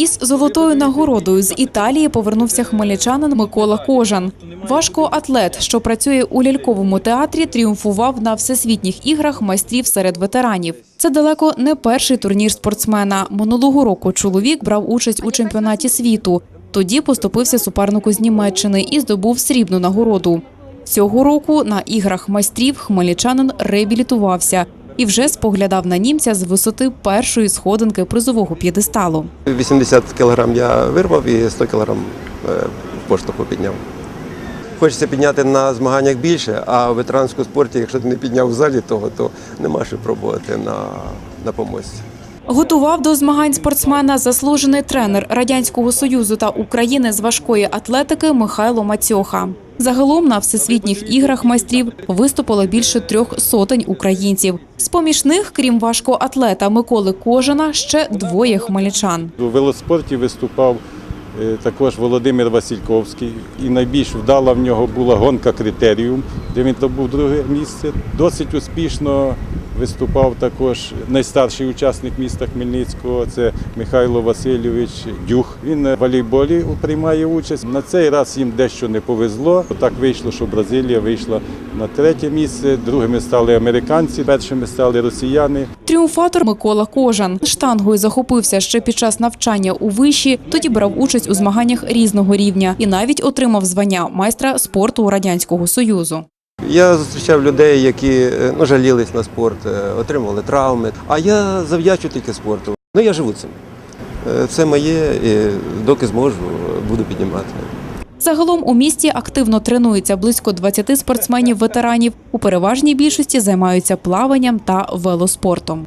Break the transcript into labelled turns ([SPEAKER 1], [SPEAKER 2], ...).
[SPEAKER 1] Із золотою нагородою з Італії повернувся хмельничанин Микола Кожан. Важкоатлет, що працює у ляльковому театрі, тріумфував на всесвітніх іграх майстрів серед ветеранів. Це далеко не перший турнір спортсмена. Минулого року чоловік брав участь у чемпіонаті світу. Тоді поступився супернику з Німеччини і здобув срібну нагороду. Цього року на іграх майстрів хмельничанин реабілітувався і вже споглядав на німця з висоти першої сходинки призового п'єдесталу.
[SPEAKER 2] 80 кг я вирвав і 100 кг в поштовху підняв. Хочеться підняти на змаганнях більше, а в ветеранському спорті, якщо ти не підняв в залі того, то нема що пробувати на, на помості.
[SPEAKER 1] Готував до змагань спортсмена заслужений тренер Радянського Союзу та України з важкої атлетики Михайло Мацьоха. Загалом на всесвітніх іграх майстрів виступило більше трьох сотень українців. З поміж них, крім важкоатлета Миколи Кожана, ще двоє хмельничан.
[SPEAKER 3] У велоспорті виступав е, також Володимир Васильковський. І найбільш вдала в нього була гонка критеріум, де він добув друге місце. Досить успішно виступав також найстарший учасник міста Хмельницького. Це Михайло Васильович Дюх. Він в волейболі приймає участь. На цей раз їм дещо не повезло. Так вийшло, що Бразилія вийшла на третє місце. Другими стали американці, першими стали росіяни.
[SPEAKER 1] Тріумфатор Микола Кожан штангою захопився ще під час навчання у виші. Тоді брав участь у змаганнях різного рівня і навіть отримав звання майстра спорту Радянського Союзу.
[SPEAKER 2] Я зустрічав людей, які е, ну, жалілись на спорт, е, отримували травми. А я завдячу тільки спорту. Ну я живу цим. Е, Це моє, і доки зможу, буду піднімати.
[SPEAKER 1] Загалом у місті активно тренується близько 20 спортсменів-ветеранів. У переважній більшості займаються плаванням та велоспортом.